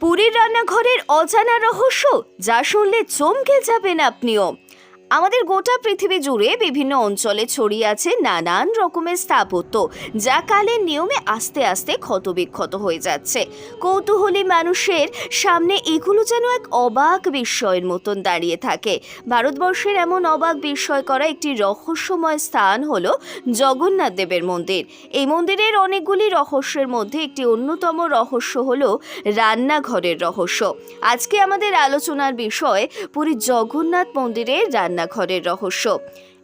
পুরীর রান্নাঘরের অজানা রহস্য যা শুনলে চমকে যাবেন আপনিও। আমাদের গোটা পৃথিবী জুড়ে বিভিন্ন অঞ্চলে ছড়িয়ে আছে নানান রকমের স্থাপত্য, যা কালের নিয়মে আস্তে আস্তে ক্ষতবিক্ষত হয়ে যাচ্ছে। কৌতূহলী মানুষের সামনে এগুলো যেন এক অবাক বিস্ময়ের মতন দাঁড়িয়ে থাকে। ভারতবর্ষের এমন অবাক বিস্ময় করা একটি রহস্যময় স্থান হলো জগন্নাথ দেবের মন্দির। এই মন্দিরের অনেকগুলি রহস্যের মধ্যে একটি অন্যতম রহস্য হল রান্নাঘরের রহস্য। আজকে আমাদের আলোচনার বিষয় পুরী জগন্নাথ মন্দিরের রান্নাঘরের রহস্য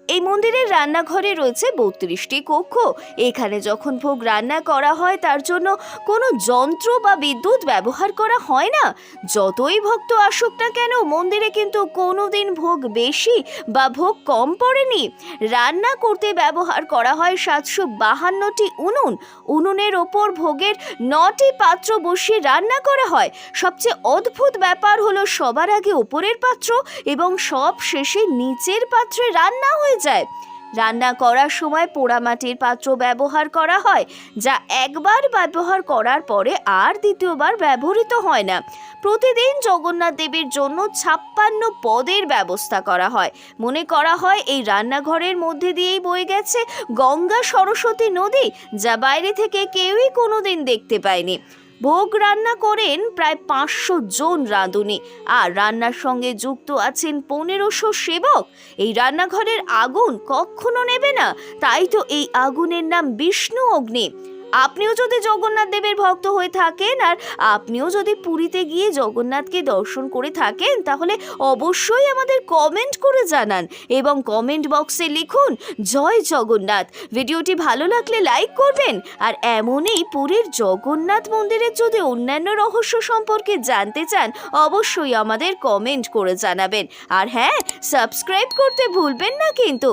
এই মন্দিরের রান্নাঘরে রয়েছে বত্রিশটি কক্ষ। এখানে যখন ভোগ রান্না করা হয়, তার জন্য কোনো যন্ত্র বা বিদ্যুৎ ব্যবহার করা হয় না। যতই ভক্ত আসুক না কেন, মন্দিরে কিন্তু কোনোদিন ভোগ বেশি বা ভোগ কম পড়েনি। রান্না করতে ব্যবহার করা হয় সাতশো বাহান্নটি উনুন। উনুনের ওপর ভোগের নটি পাত্র বসিয়ে রান্না করা হয়। সবচেয়ে অদ্ভুত ব্যাপার হলো, সবার আগে ওপরের পাত্র এবং সব শেষে নিচের পাত্রে রান্না যায়। রান্না করার সময় পোড়ামাটির পাত্র ব্যবহার করা হয়, যা একবার ব্যবহার করার পরে আর দ্বিতীয়বার ব্যবহৃত হয় না। প্রতিদিন জগন্নাথ দেবীর জন্য ছাপ্পান্ন পদের ব্যবস্থা করা হয়। মনে করা হয়, এই রান্নাঘরের মধ্যে দিয়েই বয়ে গেছে গঙ্গা সরস্বতী নদী, যা বাইরে থেকে কেউই কোনোদিন দেখতে পায়নি। ভোগ রান্না করেন প্রায় পাঁচশো জন রাঁধুনি। আর রান্নার সঙ্গে যুক্ত আছেন পনেরোশো সেবক। এই রান্নাঘরের আগুন কখনো নেবে না, তাই তো এই আগুনের নাম বিষ্ণু অগ্নি। আপনিও যদি জগন্নাথ দেবের ভক্ত হয়ে থাকেন আর আপনিও যদি পুরীতে গিয়ে জগন্নাথকে দর্শন করে থাকেন, তাহলে অবশ্যই আমাদের কমেন্ট করে জানান এবং কমেন্ট বক্সে লিখুন, জয় জগন্নাথ। ভিডিওটি ভালো লাগলে লাইক করবেন আর এমনই পুরীর জগন্নাথ মন্দিরের যদি অন্যান্য রহস্য সম্পর্কে জানতে চান, অবশ্যই আমাদের কমেন্ট করে জানাবেন। আর হ্যাঁ সাবস্ক্রাইব করতে ভুলবেন না কিন্তু।